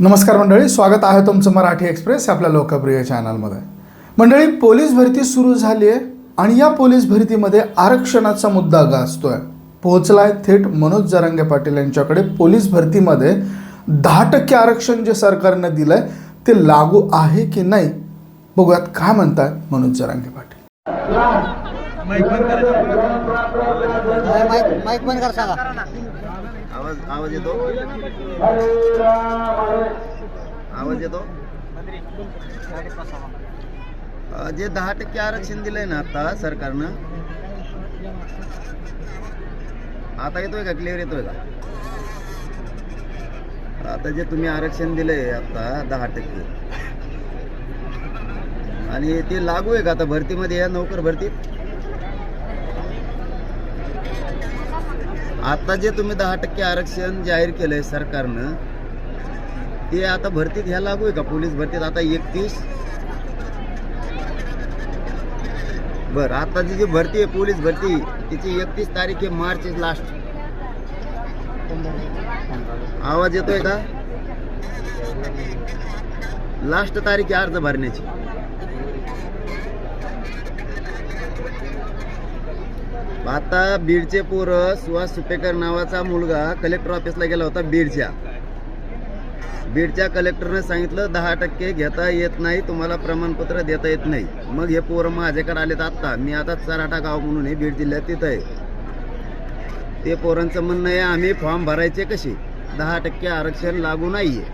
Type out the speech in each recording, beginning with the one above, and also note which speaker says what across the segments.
Speaker 1: नमस्कार मंडळी स्वागत आहे तुमचं मराठी एक्सप्रेस या आपल्या लोकप्रिय चॅनलमध्ये. मंडळी पोलीस भरती सुरू झाली आहे आणि या पोलीस भरतीमध्ये आरक्षणाचा मुद्दा गाजतोय. पोहोचलाय थेट मनोज जरांगे पाटील यांच्याकडे. पोलीस भरतीमध्ये दहा टक्के आरक्षण जे सरकारनं दिलंय ते लागू आहे की नाही? बघूयात काय म्हणतात मनोज जरांगे पाटील.
Speaker 2: आवाज आवाज येतो? आवाज येतो? जे दहा टक्के आरक्षण दिलंय ना आता सरकारनं आता येतोय का? क्लिअर येतोय का? आता जे तुम्ही आरक्षण दिलंय आता दहा टक्के. आणि ते लागू आहे का? आता भरतीमध्ये या नोकर भरतीत? आता जे तुम्ही दहा टक्के आरक्षण जाहीर केलंय सरकारनं ते आता भरतीत ह्या लागू आहे का? पोलीस भरतीत आता एकतीस? बर आता जी जी भरती आहे पोलीस भरती तिची एकतीस तारीख आहे मार्च लास्ट आवाज येतोय का? लास्ट तारीख आहे अर्ज भरण्याची. आता बीडचे पोरं सुहास सुपेकर नावाचा मुलगा कलेक्टर ऑफिसला गेला होता बीडच्या. बीडच्या कलेक्टरने सांगितलं दहा टक्के घेता येत नाही तुम्हाला प्रमाणपत्र देता येत नाही. मग हे पोरं माझ्याकडे आलेत आत्ता. मी आता चराठा गाव म्हणून हे बीड जिल्ह्यात तिथं आहे. ते पोरांचं म्हणणं आहे आम्ही फॉर्म भरायचे कसे? दहा टक्के आरक्षण लागू नाहीये.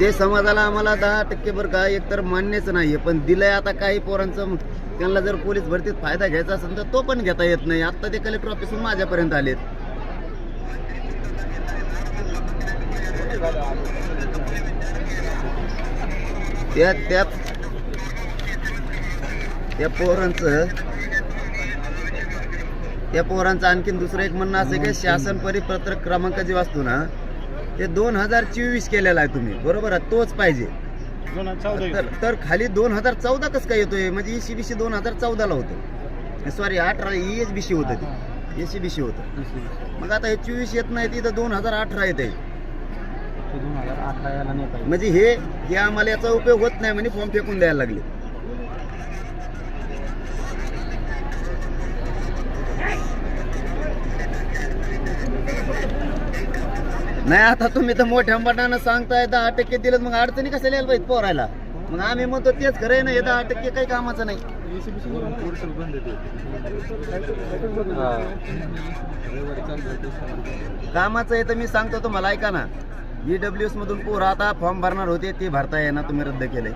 Speaker 2: ते समाजाला आम्हाला दहा टक्के बरं का एकतर मान्यच नाहीये. पण दिलंय आता काही पोरांचं त्यांना जर पोलीस भरतीत फायदा घ्यायचा असेल तर तो पण घेता येत नाही. आता ते कलेक्टर ऑफिसून माझ्यापर्यंत आलेत. त्या त्या त्या पोरांचं त्या पोरांचं आणखीन दुसरं एक म्हणणं असं की शासन परिपत्रक क्रमांक जे वाचतो ना ते दोन हजार चोवीस केलेला आहे तुम्ही. बरोबर आहे? तोच पाहिजे. तर तर खाली दोन हजार चौदा कसं काय येतोय? म्हणजे एसी बीसी दोन हजार चौदाला होतं. सॉरी अठरा ई एच बीसी होतं ते. एसी बीसी होतं. मग आता हे चोवीस येत नाही तिथं दोन हजार अठरा येत आहे म्हणजे हे हे आम्हाला याचा उपयोग होत नाही म्हणजे फॉर्म फेकून द्यायला लागले. नाही आता तुम्ही तर मोठ्या मटानं सांगताय दहा टक्के दिलं मग अडचणी कशा यायला पाहिजे पोरायला? मग आम्ही म्हणतो तेच खरं आहे ना हे दहा टक्के काही कामाचं नाही. कामाचं आहे तर मी सांगतो तुम्हाला ऐका ना. ईडब्ल्यू एस मधून पोरं आता फॉर्म भरणार होते ते भरता येणार तुम्ही रद्द केले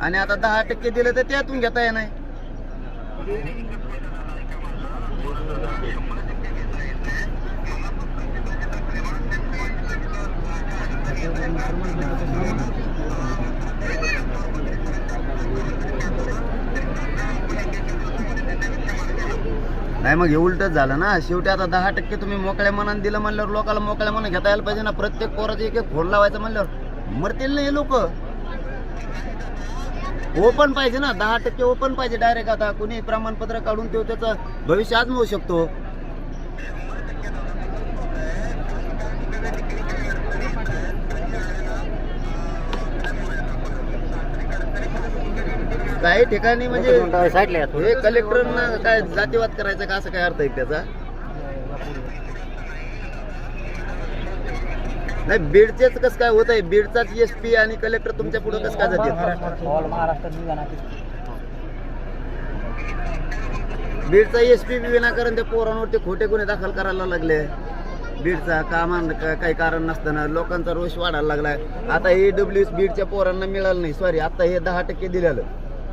Speaker 2: आणि आता दहा टक्के दिले तर त्यातून घेता येणार नाही मग हे उलटच झालं ना. शेवटी आता दहा टक्के तुम्ही मोकळ्या मनाने दिलं म्हणल्यावर लोकांना मोकळ्या मनाने घेता यायला पाहिजे ना. प्रत्येक पोराचे एक एक फोन लावायचं म्हणल्यावर मरतील ना हे लोक. ओपन पाहिजे ना. दहा टक्के ओपन पाहिजे डायरेक्ट आता. कुणी प्रमाणपत्र काढून तो त्याचं भविष्य आजमवू शकतो. काही ठिकाणी म्हणजे. हे कलेक्टरना काय जातीवाद करायचा का असं काय अर्थ आहे त्याचा? नाही बीडचेच कसं काय होत आहे? बीडचाच एस पी आणि कलेक्टर तुमच्यापुढे कसं काय जाते बीडचा एस पी विनाकारण त्या पोरांवरती खोटे गुन्हे दाखल करायला लागले. बीडचा कामा काही कारण नसताना लोकांचा रोष वाढायला लागलाय. आता ए डब्ल्यू बीडच्या पोरांना मिळालं नाही. सॉरी आता हे दहा टक्के दिलेलं.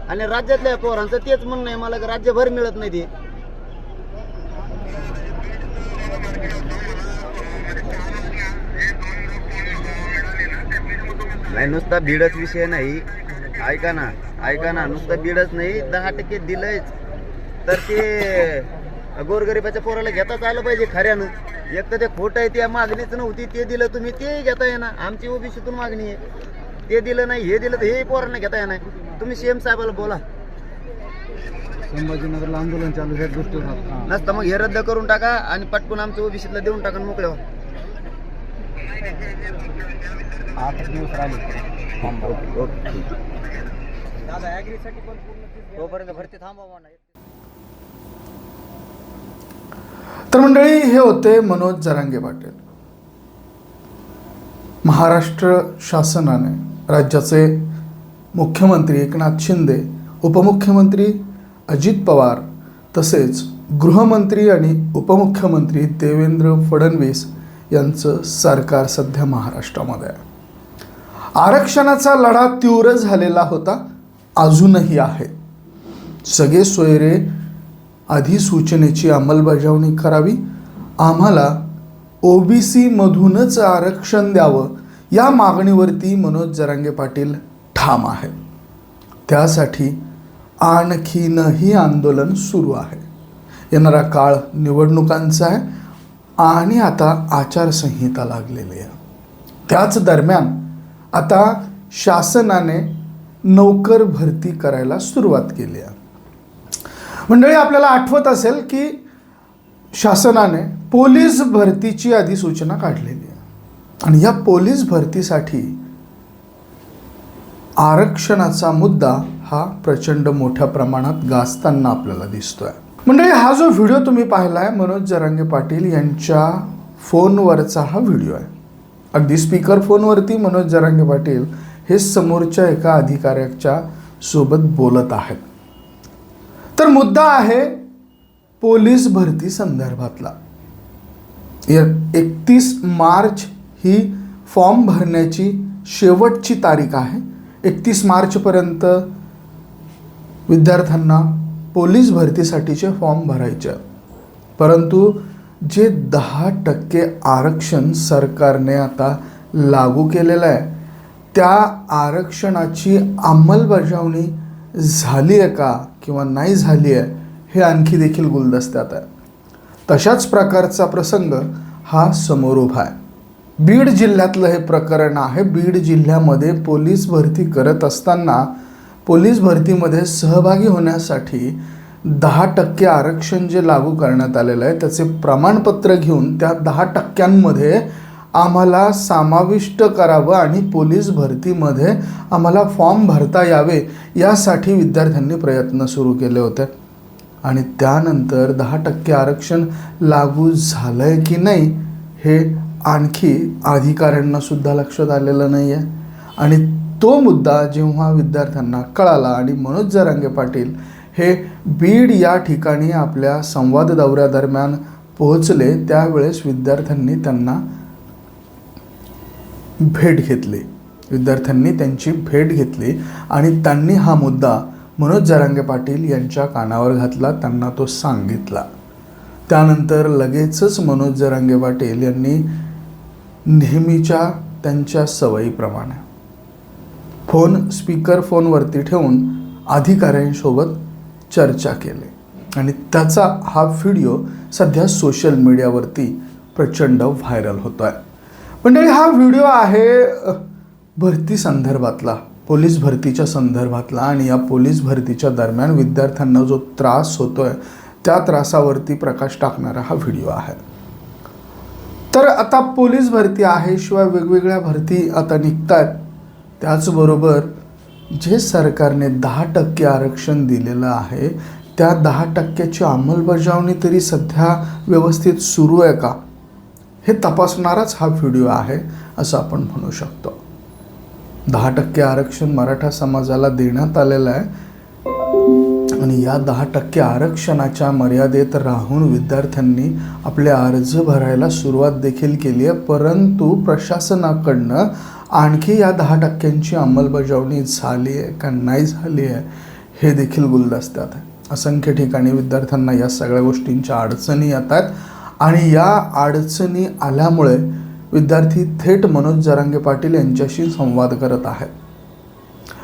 Speaker 2: आणि राज्यातल्या पोरांचं तेच म्हणणं आहे मला राज्यभर मिळत नाही ते. नाही नुसता बीडच विषय नाही. ऐका ना ऐका ना नुसता बीडच नाही दहा टक्के दिलंयच. तर ते गोरगरिबाच्या पोराला घेताच आलं पाहिजे खऱ्यानं. एक तर ते खोटं आहे त्या मागणीच नव्हती ते दिलं तुम्ही ते घेता येणार आमची ओबीसीतून मागणी आहे. ते दिलं नाही हे दिलं तर हे पोरांना घेता येणार. तुम्ही सीएम साहेबाला बोला.
Speaker 3: संभाजीनगरला आंदोलन चालू ह्या गोष्टी
Speaker 2: नसतं मग हे रद्द करून टाका आणि पटकून आमचं ओबीसीला देऊन टाका आणि मोकळे व्हा.
Speaker 4: आठ दिवस राहिले.
Speaker 2: ओके ठीक.
Speaker 4: दादा ऍग्रीसाठी पण पूर्ण तोपर्यंत भरती थांबवा नाही
Speaker 1: तर मंडळी हे होते मनोज जरांगे पाटील. महाराष्ट्र शासनाने राज्याचे मुख्यमंत्री एकनाथ शिंदे उपमुख्यमंत्री अजित पवार तसेच गृहमंत्री आणि उपमुख्यमंत्री देवेंद्र फडणवीस यांचं सरकार सध्या महाराष्ट्रामध्ये आहे. आरक्षणाचा लढा तीव्र झालेला होता अजूनही आहे. सगळे सोयरे अधिसूचनेची अंमलबजावणी करावी आम्हाला ओ बी सीमधूनच आरक्षण द्यावं या मागणीवरती मनोज जरांगे पाटील ठाम आहे. त्यासाठी आणखीनही आंदोलन सुरू आहे. येणारा काळ निवडणुकांचा आहे आणि आता आचारसंहिता लागलेली आहे. त्याच दरम्यान आता शासनाने नोकर भरती करायला सुरुवात केली आहे. मंडळी आपल्याला आठवत असेल की शासनाने पोलीस भरतीची अधिसूचना काढलेली आहे. आणि या पोलीस भरतीसाठी आरक्षणाचा मुद्दा हा प्रचंड मोठ्या प्रमाणात गाजताना आपल्याला दिसतोय. मंडळी हा जो व्हिडिओ तुम्ही पाहिलाय मनोज जरांगे पाटील यांच्या फोनवरचा हा व्हिडिओ आहे. अगदी स्पीकर फोनवरती मनोज जरांगे पाटील हे समोरच्या एका अधिकाऱ्याच्या सोबत बोलत आहेत. तर मुद्दा आहे पोलीस भरती संदर्भातला. एकतीस मार्च ही फॉर्म भरण्याची शेवटची तारीख आहे. एकतीस मार्चपर्यंत विद्यार्थ्यांना पोलीस भरतीसाठीचे फॉर्म भरायचे. परंतु जे दहा टक्के आरक्षण सरकारने आता लागू केलेलं आहे त्या आरक्षणाची अंमलबजावणी झाली आहे का किंवा नाही झाली आहे हे आणखी देखील गुलदस्त्यात आहे. तशाच प्रकारचा प्रसंग हा समोर उभा आहे. बीड जिल्ह्यातलं हे प्रकरण आहे. बीड जिल्ह्यामध्ये पोलीस भरती करत असताना पोलीस भरतीमध्ये सहभागी होण्यासाठी दहा टक्के आरक्षण जे लागू करण्यात आलेलं आहे त्याचे प्रमाणपत्र घेऊन त्या दहा टक्क्यांमध्ये आम्हाला समाविष्ट करावं आणि पोलीस भरतीमध्ये आम्हाला फॉर्म भरता यावे यासाठी विद्यार्थ्यांनी प्रयत्न सुरू केले होते. आणि त्यानंतर दहा टक्के आरक्षण लागू झालं आहे की नाही हे आणखी अधिकाऱ्यांना सुद्धा लक्षात आलेलं नाही आहे आणि तो मुद्दा जेव्हा विद्यार्थ्यांना कळाला आणि मनोज जरांगे पाटील हे बीड या ठिकाणी आपल्या संवाद दौऱ्यादरम्यान पोहोचले त्यावेळेस विद्यार्थ्यांनी त्यांना भेट घेतली. विद्यार्थ्यांनी त्यांची भेट घेतली आणि त्यांनी हा मुद्दा मनोज जरांगे पाटील यांच्या कानावर घातला त्यांना तो सांगितला. त्यानंतर लगेचच मनोज जरांगे पाटील यांनी नेहमीच्या त्यांच्या सवयीप्रमाणे. फोन स्पीकर फोनवरती ठेवून अधिकाऱ्यांसोबत चर्चा केली. आणि त्याचा हा व्हिडिओ सध्या सोशल मीडियावरती प्रचंड व्हायरल होतो आहे मंडळी हा व्हिडिओ आहे भरती संदर्भातला पोलीस भरतीच्या संदर्भातला. आणि या पोलीस भरतीच्या दरम्यान विद्यार्थ्यांना जो त्रास होतो आहे त्या त्रासावरती प्रकाश टाकणारा हा व्हिडिओ आहे. तर आता पोलीस भरती आहे शिवाय वेगवेगळ्या भरती आता निघत आहेत त्याचबरोबर जे सरकारने दहा टक्के आरक्षण दिलेलं आहे त्या दहा टक्क्याची अंमलबजावणी तरी सध्या व्यवस्थित सुरू आहे का? हे तपासणाराच हा व्हिडिओ आहे असं आपण म्हणू शकतो. दहा टक्के आरक्षण मराठा समाजाला देण्यात आलेलं आहे. आणि या दहा टक्के आरक्षणाच्या मर्यादेत राहून विद्यार्थ्यांनी आपले अर्ज भरायला सुरुवात देखील केली आहे. परंतु प्रशासनाकडनं आणखी या दहा टक्क्यांची अंमलबजावणी झाली आहे का नाही झाली आहे हे देखील गुलदस्त्यात आहे. असंख्य ठिकाणी विद्यार्थ्यांना या सगळ्या गोष्टींच्या अडचणी येतात आणि या अडचणी आल्यामुळे विद्यार्थी थेट मनोज जरांगे पाटील यांच्याशी संवाद करत आहेत.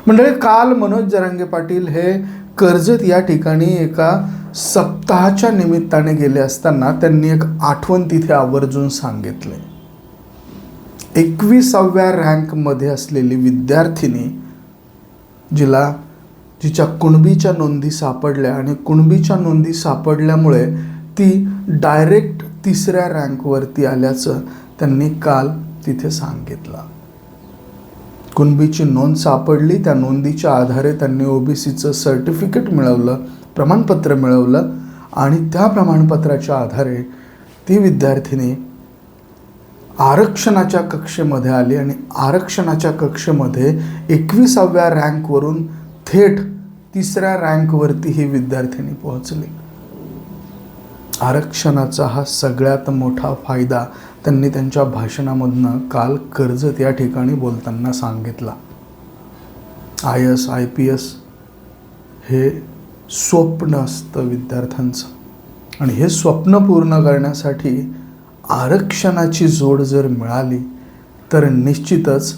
Speaker 1: मंडळी काल मनोज जरांगे पाटील हे कर्जत या ठिकाणी एका सप्ताहाच्या निमित्ताने गेले असताना त्यांनी एक आठवण तिथे आवर्जून सांगितले. एकविसाव्या रँकमध्ये असलेली विद्यार्थिनी जिला जिच्या कुणबीच्या नोंदी सापडल्या आणि कुणबीच्या नोंदी सापडल्यामुळे ती डायरेक्ट तिसऱ्या रँकवरती आल्याचं त्यांनी काल तिथे सांगितलं. कुणबीची नोंद सापडली त्या नोंदीच्या आधारे त्यांनी ओबीसीचं सर्टिफिकेट मिळवलं प्रमाणपत्र मिळवलं आणि त्या प्रमाणपत्राच्या आधारे ती विद्यार्थिनी आरक्षणाच्या कक्षेमध्ये आली आणि आरक्षणाच्या कक्षेमध्ये एकविसाव्या रँकवरून थेट तिसऱ्या रँकवरती ही विद्यार्थिनी पोहोचली. आरक्षणाचा हा सगळ्यात मोठा फायदा त्यांनी त्यांच्या भाषणामधनं काल कर्जत या ठिकाणी बोलताना सांगितला. I S I P S हे स्वप्न असतं विद्यार्थ्यांचं. आणि हे स्वप्न पूर्ण करण्यासाठी आरक्षणाची जोड जर मिळाली तर निश्चितच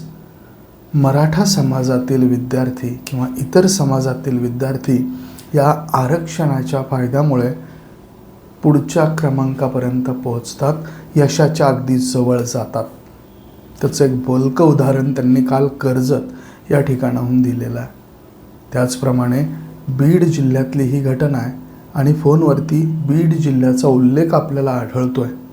Speaker 1: मराठा समाजातील विद्यार्थी किंवा इतर समाजातील विद्यार्थी या आरक्षणाच्या फायद्यामुळे पुढच्या क्रमांकापर्यंत पोहोचतात यशाच्या अगदी जवळ जातात. त्याचं एक बोलकं उदाहरण त्यांनी काल कर्जत या ठिकाणाहून दिलेलं आहे. त्याचप्रमाणे बीड जिल्ह्यातली ही घटना आहे आणि फोनवरती बीड जिल्ह्याचा उल्लेख आपल्याला आढळतो आहे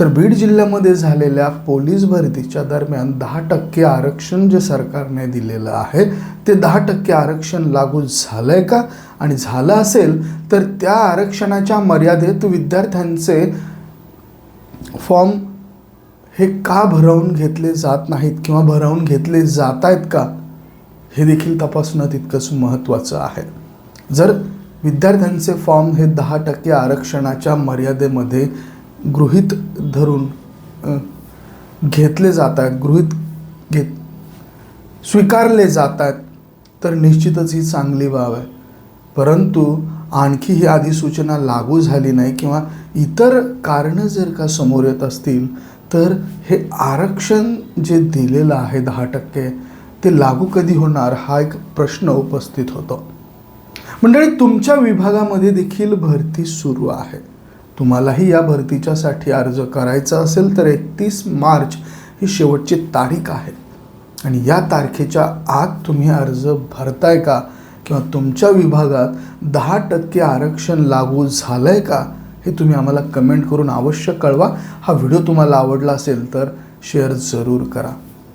Speaker 1: तर बीड जिल्ह्यामध्ये झालेल्या पोलीस भरतीच्या दरम्यान दहा टक्के आरक्षण जे सरकारने दिलेलं आहे ते दहा टक्के आरक्षण लागू झालं आहे का? आणि झालं असेल तर त्या आरक्षणाच्या मर्यादेत विद्यार्थ्यांचे फॉर्म हे का भरवून घेतले जात नाहीत किंवा भरवून घेतले जात आहेत का? हे देखील तपासणं तितकंच महत्त्वाचं आहे. जर विद्यार्थ्यांचे फॉर्म हे दहा टक्के आरक्षणाच्या मर्यादेमध्ये गृहित धरून घेतले जात आहेत घेत स्वीकारले जात आहेत तर निश्चितच ही चांगली बाब आहे. परंतु आणखी ही अधिसूचना लागू झाली नाही किंवा इतर कारणं जर का समोर येत असतील तर हे आरक्षण जे दिलेलं आहे दहा टक्के ते लागू कधी होणार हा एक प्रश्न उपस्थित होतो. मंडळी तुमच्या विभागामध्ये देखील भरती सुरू आहे. तुम्हालाही या भरतीच्यासाठी अर्ज करायचा असेल तर एकतीस मार्च ही शेवटची तारीख आहे. आणि या तारखेच्या आत तुम्ही अर्ज भरताय का? किंवा तुमच्या विभागात दहा टक्के आरक्षण लागू झालं आहे का? हे तुम्ही आम्हाला कमेंट करून अवश्य कळवा. हा व्हिडिओ तुम्हाला आवडला असेल तर शेअर जरूर करा.